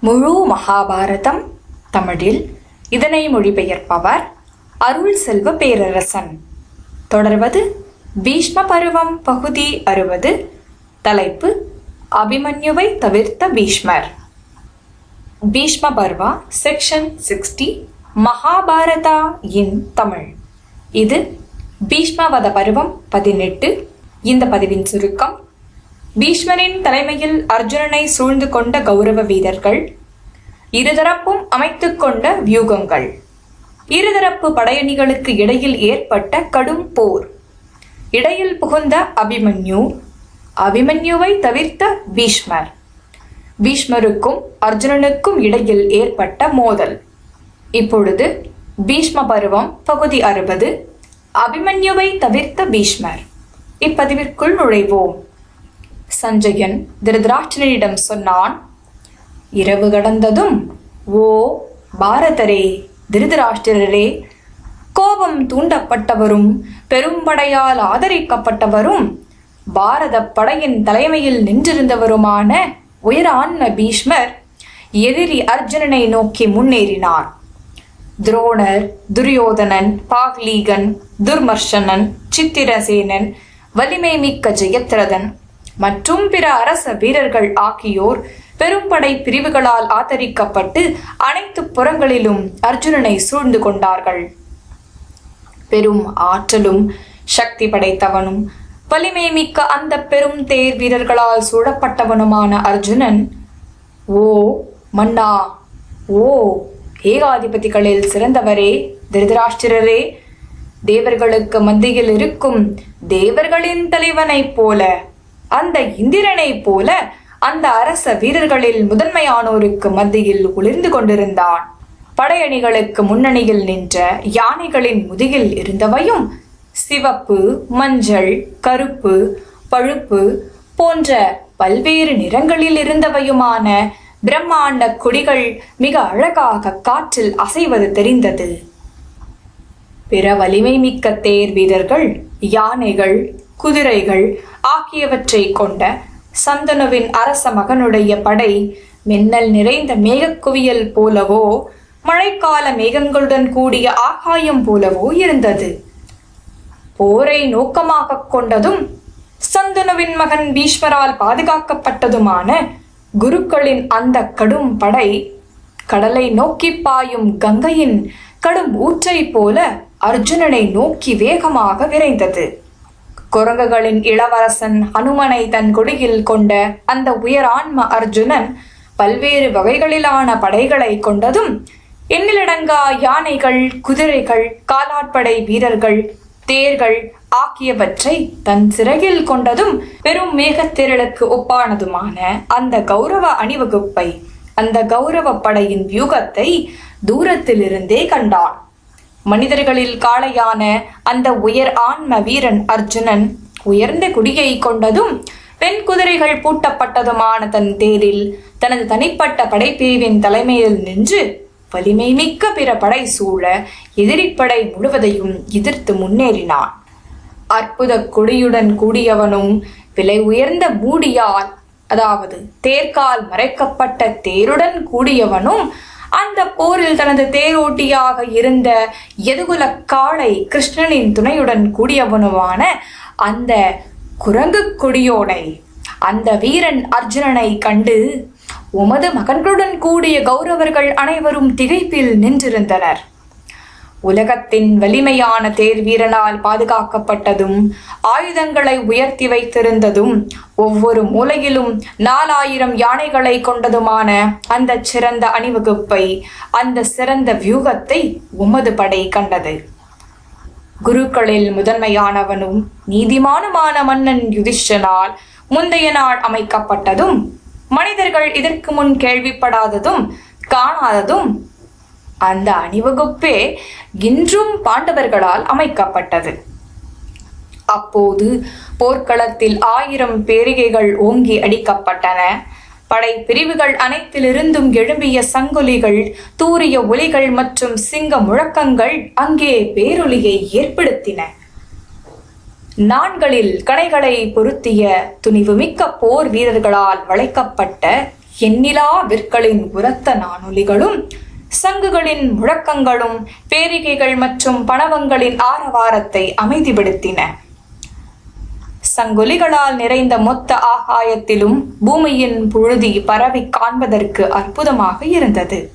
முழு மகாபாரதம் தமிழில். இதனை மொழிபெயர்ப்பவர் அருள் செல்வ பேரரசன். தொடர்வது பீஷ்ம பருவம் பகுதி அறுபது. தலைப்பு அபிமன்யுவை தவிர்த்த Bhishmar. Bhishma Parva section sixty Mahabharata in Tamil. இது பீஷ்மவத பருவம் பதினெட்டு. இந்த பதிவின் சுருக்கம் பீஷ்மனின் தலைமையில் அர்ஜுனனை சூழ்ந்து கொண்ட கௌரவ வீரர்கள் இருதரப்பும் அமைத்துக் கொண்ட வியூகங்கள். இருதரப்பு படையணிகளுக்கு இடையில் ஏற்பட்ட கடும் போர். இடையில் புகுந்த அபிமன்யு அபிமன்யுவை தவிர்த்த பீஷ்மர். பீஷ்மருக்கும் அர்ஜுனனுக்கும் இடையில் ஏற்பட்ட மோதல். இப்பொழுது பீஷ்ம பருவம் பகுதி அறுபது. அபிமன்யுவை தவிர்த்த பீஷ்மர். இப்பதிவிற்குள் நுழைவோம். சஞ்சயன் திருதராட்சனிடம் சொன்னான் இரவு கடந்ததும் ஓ பாரதரே திருதராஷ்டிரரே கோபம் தூண்டப்பட்டவரும் பெரும்படையால் ஆதரிக்கப்பட்டவரும் பாரத படையின் தலைமையில் நின்றிருந்தவருமான உயரான்ம பீஷ்மர் எதிரி அர்ஜுனனை நோக்கி முன்னேறினார். துரோணர் துரியோதனன் பாக்லீகன் துர்மர்ஷனன் சித்திரசேனன் வலிமை மிக்க ஜெயத்ரதன் மற்றும் பிற அரச வீரர்கள் ஆகியோர் பெரும்படை பிரிவுகளால் ஆதரிக்கப்பட்டு அனைத்து புறங்களிலும் அர்ஜுனனை சூழ்ந்து கொண்டார்கள். பெரும் ஆற்றலும் சக்தி படைத்தவனும் வலிமை மிக்க அந்த பெரும் தேர் வீரர்களால் சூழப்பட்டவனுமான அர்ஜுனன் ஓ மன்னா ஓ ஏகாதிபதிகளில் சிறந்தவரே திருதராஷ்டிரரே தேவர்களுக்கு மத்தியில் இருக்கும் தேவர்களின் தலைவனைப் போல அந்த இந்திரனைப் போல அந்த அரச வீரர்களில் முதன்மையானோருக்கு மத்தியில் ஒளிர்ந்து கொண்டிருந்தான். படையணிகளுக்கு முன்னணியில் நின்ற யானைகளின் முதுகில் இருந்தவையும் சிவப்பு மஞ்சள் கருப்பு பழுப்பு போன்ற பல்வேறு நிறங்களில் இருந்தவையுமான பிரம்மாண்ட கொடிகள் மிக அழகாக காற்றில் அசைவது தெரிந்தது. பிற வலிமை மிக்க தேர் வீரர்கள் யானைகள் குதிரைகள் ஆகியவற்றை கொண்ட சந்தனுவின் அரச மகனுடைய படை மின்னல் நிறைந்த மேகக்குவியல் போலவோ மழைக்கால மேகங்களுடன் கூடிய ஆகாயம் போலவோ இருந்தது. போரை நோக்கமாக கொண்டதும் சந்தனுவின் மகன் பீஷ்மரால் பாதுகாக்கப்பட்டதுமான குருக்களின் அந்த கடும் படை கடலை நோக்கி பாயும் கங்கையின் கடும் ஊற்றை போல அர்ஜுனனை நோக்கி வேகமாக விரைந்தது. குரங்குகளின் இளவரசன் ஹனுமனை தன் குடியில் கொண்ட அந்த உயரான்ம அர்ஜுனன் பல்வேறு வகைகளிலான படைகளை கொண்டதும் எண்ணிலடங்கா யானைகள் குதிரைகள் காலாட்படை வீரர்கள் தேர்கள் ஆகியவற்றை தன் சிறகில் கொண்டதும் பெரும் மேகத்திரளுக்கு ஒப்பானதுமான அந்த கௌரவ அணிவகுப்பை அந்த கௌரவ படையின் வியூகத்தை தூரத்திலிருந்தே கண்டான். மனிதர்களில் காளையான அந்த உயர் ஆன்ம வீரன் அர்ஜுனன் உயர்ந்த குடியை கொண்டதும் பெண் குதிரைகள் பூட்டப்பட்டதுமான தன் தேரில் தனது தனிப்பட்ட படைப்பிரிவின் தலைமையில் நின்று வலிமை மிக்க பிற படை சூழ எதிரிப்படை முழுவதையும் எதிர்த்து முன்னேறினான். அற்புத கொடியுடன் கூடியவனும் விலை உயர்ந்த மூடியால் அதாவது தேர்கால் மறைக்கப்பட்ட தேருடன் கூடியவனும் அந்த போரில் தனது தேரோட்டியாக இருந்த எதுகுல காளை கிருஷ்ணனின் துணையுடன் கூடியவனுமான அந்த குரங்கு கொடியோனை அந்த வீரன் அர்ஜுனனை கண்டு உமது மகன்களுடன் கூடிய கௌரவர்கள் அனைவரும் திகைப்பில் நின்றிருந்தனர். உலகத்தின் வலிமையான தேர் வீரனால் பாதுகாக்கப்பட்டதும் ஆயுதங்களை உயர்த்தி வைத்திருந்ததும் ஒவ்வொரு மூலையிலும் நாலாயிரம் யானைகளை கொண்டதுமான அந்த சிறந்த அணிவகுப்பை அந்த சிறந்த வியூகத்தை உமது படை கண்டது. குருக்களில் முதன்மையானவனும் நீதிமானுமான மன்னன் யுதிஷ்டனால் முந்தைய நாள் அமைக்கப்பட்டதும் மனிதர்கள் இதற்கு முன் கேள்விப்படாததும் காணாததும் அந்த அணிவகுப்பே இன்றும் பாண்டவர்களால் அமைக்கப்பட்டது. அப்போது போர்க்களத்தில் ஆயிரம் பேரிகைகள் ஓங்கி அடிக்கப்பட்டன. படை பிரிவுகள் அனைத்திலிருந்தும் எழும்பிய சங்கொலிகள் தூரிய ஒலிகள் மற்றும் சிங்க முழக்கங்கள் அங்கே பேரொலியை ஏற்படுத்தின. நாண்களில் கடைகளை பொருத்திய துணிவுமிக்க போர் வீரர்களால் வளைக்கப்பட்ட எண்ணிலா விற்களின் உரத்த நானொலிகளும் சங்குகளின் முழக்கங்களும் பேரிகைகள் மற்றும் பணவங்களின் ஆரவாரத்தை அமைதிப்படுத்தின. சங்கொலிகளால் நிறைந்த மொத்த ஆகாயத்திலும் பூமியின் புழுதி பரவி காண்பதற்கு அற்புதமாக இருந்தது.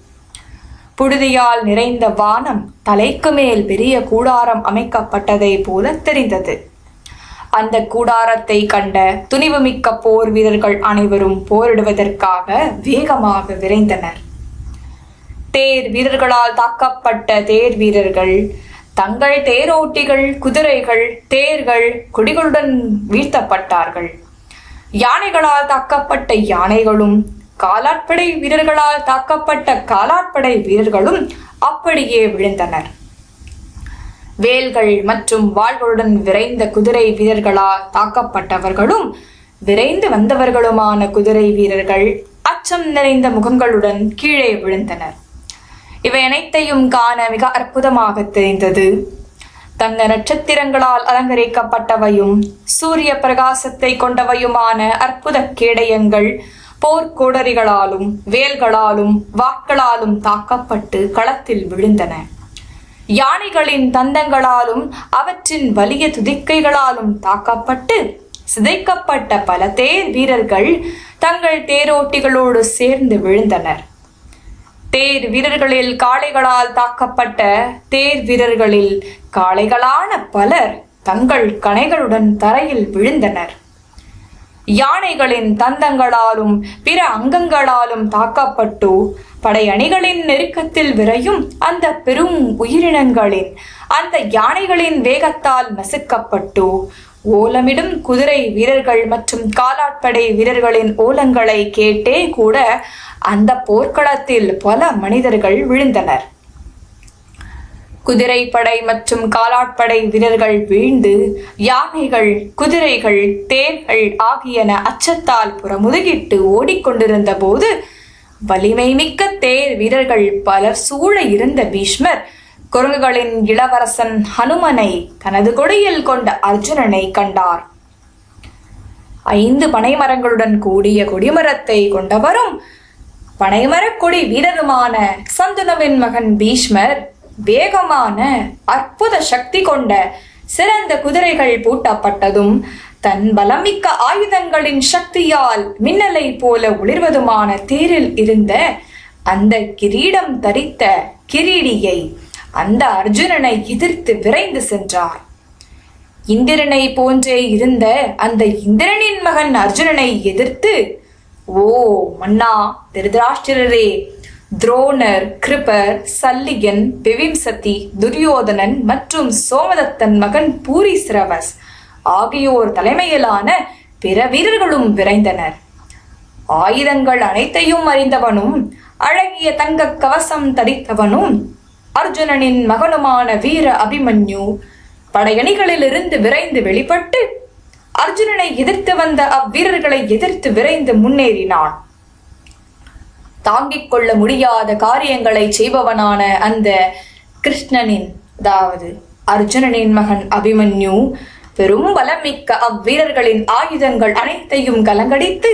புழுதியால் நிறைந்த வானம் தலைக்கு மேல் பெரிய கூடாரம் அமைக்கப்பட்டதை போல தெரிந்தது. அந்த கூடாரத்தை கண்ட துணிவுமிக்க போர் வீரர்கள் அனைவரும் போரிடுவதற்காக வேகமாக விரைந்தனர். தேர் வீரர்களால் தாக்கப்பட்ட தேர் வீரர்கள் தங்கள் தேரோட்டிகள் குதிரைகள் தேர்கள் கொடிகளுடன் வீழ்த்தப்பட்டார்கள். யானைகளால் தாக்கப்பட்ட யானைகளும் காலாட்படை வீரர்களால் தாக்கப்பட்ட காலாட்படை வீரர்களும் அப்படியே விழுந்தனர். வேல்கள் மற்றும் வாள்களுடன் விரைந்த குதிரை வீரர்களால் தாக்கப்பட்டவர்களும் விரைந்து வந்தவர்களுமான குதிரை வீரர்கள் அச்சம் நிறைந்த முகங்களுடன் கீழே விழுந்தனர். இவை அனைத்தையும் காண மிக அற்புதமாக தெரிந்தது. தங்க நட்சத்திரங்களால் அலங்கரிக்கப்பட்டவையும் சூரிய பிரகாசத்தை கொண்டவையுமான அற்புத கேடயங்கள் போர்க்கோடரிகளாலும் வேல்களாலும் வாட்களாலும் தாக்கப்பட்டு களத்தில் விழுந்தன. யானைகளின் தந்தங்களாலும் அவற்றின் வலிய துதிக்கைகளாலும் தாக்கப்பட்டு சிதைக்கப்பட்ட பல தேர் வீரர்கள் தங்கள் தேரோட்டிகளோடு சேர்ந்து விழுந்தனர். தேர் வீரர்களில் காளைகளால் தாக்கப்பட்ட தேர் வீரர்களில் காளைகளான பலர் தங்கள் கணைகளுடன் தரையில் விழுந்தனர். யானைகளின் தந்தங்களாலும் பிற அங்கங்களாலும் தாக்கப்பட்டு படையணிகளின் நெருக்கத்தில் விரையும் அந்த பெரும் உயிரினங்களின் அந்த யானைகளின் வேகத்தால் நசுக்கப்பட்டு ஓலமிடும் குதிரை வீரர்கள் மற்றும் காலாட்படை வீரர்களின் ஓலங்களை கேட்டே கூட அந்த போர்க்களத்தில் பல மனிதர்கள் விழுந்தனர். குதிரைப்படை மற்றும் காலாட்படை வீரர்கள் வீழ்ந்து யானைகள் குதிரைகள் தேர்கள் ஆகியன அச்சத்தால் புறமுதுகிட்டு ஓடிக்கொண்டிருந்த போது வலிமை மிக்க தேர் வீரர்கள் பலர் சூழ இருந்த பீஷ்மர் குரங்குகளின் இளவரசன் ஹனுமனை தனது கொடியில் கொண்ட அர்ஜுனனை கண்டார். ஐந்து பனைமரங்களுடன் கூடிய கொடிமரத்தை கொண்டவரும் பனைமரக் கொடி வீரருமான சந்துனவின் மகன் பீஷ்மர் வேகமான அற்புத சக்தி கொண்ட சிறந்த குதிரைகள் பூட்டப்பட்டதும் தன் பலமிக்க ஆயுதங்களின் சக்தியால் மின்னலை போல ஒளிர்வதுமான தேரில் இருந்த அந்த கிரீடம் தரித்த கிரீடியை அந்த அர்ஜுனனை எதிர்த்து விரைந்து சென்றார். இந்திரனை போன்றே இருந்த அந்த இந்திரனின் மகன் அர்ஜுனனை எதிர்த்து ஓ மன்னா திருதராஷ்டிரரே துரோணர் கிருபர் சல்லிகன் பிவிம்சதி துரியோதனன் மற்றும் சோமதத்தன் மகன் பூரி சிரவஸ் ஆகியோர் தலைமையிலான பிற வீரர்களும் விரைந்தனர். ஆயுதங்கள் அனைத்தையும் அறிந்தவனும் அழகிய தங்க கவசம் தரித்தவனும் அர்ஜுனனின் மகனுமான வீர அபிமன்யு படையணிகளிலிருந்து விரைந்து வெளிப்பட்டு அர்ஜுனனை எதிர்த்து வந்த அவ்வீரர்களை எதிர்த்து விரைந்து முன்னேறினான். தாங்கிக் கொள்ள முடியாத காரியங்களை செய்பவனான அந்த கிருஷ்ணனின் அதாவது அர்ஜுனனின் மகன் அபிமன்யு பெரும் பலமிக்க அவ்வீரர்களின் ஆயுதங்கள் அனைத்தையும் கலங்கடித்து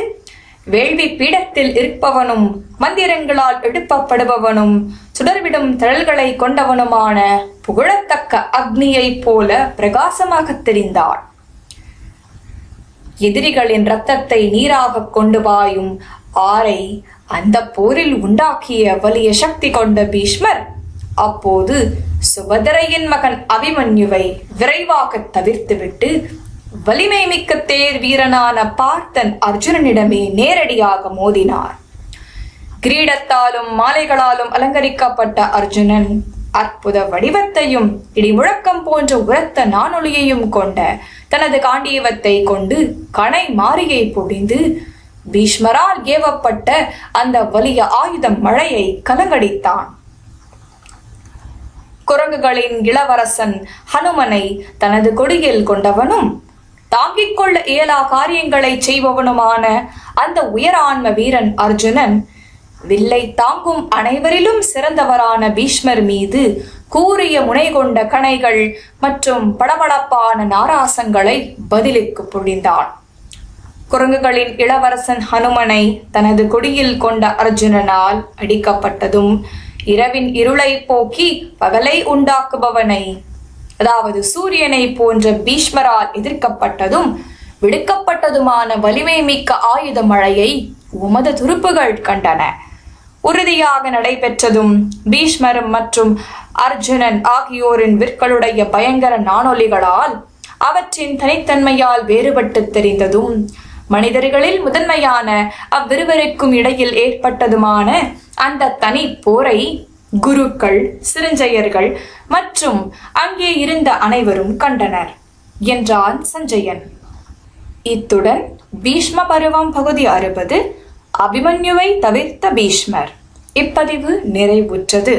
வேள்வி பீடத்தில் இருப்பவனும் மந்திரங்களால் எழுப்பப்படுபவனும் சுடர்விடும் தழல்களை கொண்டவனுமான புகழத்தக்க அக்னியைப் போல பிரகாசமாக தெரிந்தான் எதிரிகளின் ரத்தத்தை நீராக கொண்டு பாயும் ஆரை அந்த போரில் உண்டாக்கிய வலிய சக்தி கொண்ட பீஷ்மர் அப்போது சுபதரையின் மகன் அபிமன்யுவை விரைவாக தவிர்த்துவிட்டு வலிமை மிக்க தேர் வீரனான பார்த்தன் அர்ஜுனனிடமே நேரடியாக மோதினார். கிரீடத்தாலும் மாலைகளாலும் அலங்கரிக்கப்பட்ட அர்ஜுனன் அற்புத வடிவத்தையும் இடிமுழக்கம் போன்ற உரத்த நானொலியையும் கொண்ட தனது காண்டீவத்தை கொண்டு கணை மாரியை பொடிந்து பீஷ்மரால் ஏவப்பட்ட அந்த வலிய ஆயுதம் மழையை கலங்கடித்தான். குரங்குகளின் இளவரசன் ஹனுமனை தனது கொடியில் கொண்டவனும் தாங்கிக் கொள்ள இயலா காரியங்களை செய்பவனுமான அந்த உயரான்ம வீரன் அர்ஜுனன் வில்லை தாங்கும் அனைவரிலும் சிறந்தவரான பீஷ்மர் மீது கூறிய முனை கொண்ட கணைகள் மற்றும் பளபளப்பான நாராசங்களை பதிலுக்கு பொழிந்தான் குரங்குகளின் இளவரசன் ஹனுமனை தனது கொடியில் கொண்ட அர்ஜுனனால் அடிக்கப்பட்டதும் இரவின் இருளை போக்கி பகலை உண்டாக்குபவனை அதாவது சூரியனை போன்ற பீஷ்மரால் எதிர்க்கப்பட்டதும் விடுக்கப்பட்டதுமான வலிமை மிக்க ஆயுத மழையை உமது துருப்புகள் கண்டன. உறுதியாக நடைபெற்றதும் பீஷ்மரும் மற்றும் அர்ஜுனன் ஆகியோரின் விற்களுடைய பயங்கர நாணொலிகளால் அவற்றின் தனித்தன்மையால் வேறுபட்டு தெரிந்ததும் மனிதர்களில் முதன்மையான அவ்விருவருக்கும் இடையில் ஏற்பட்டதுமான அந்த தனி போரை குருக்கள் சிறுஞ்செயர்கள் மற்றும் அங்கே இருந்த அனைவரும் கண்டனர் என்றான் சஞ்சயன். இத்துடன் பீஷ்ம பருவம் பகுதி அறுபது. அபிமன்யுவை தவிர்த்த பீஷ்மர். இப்பதிவு நிறைவுற்றது.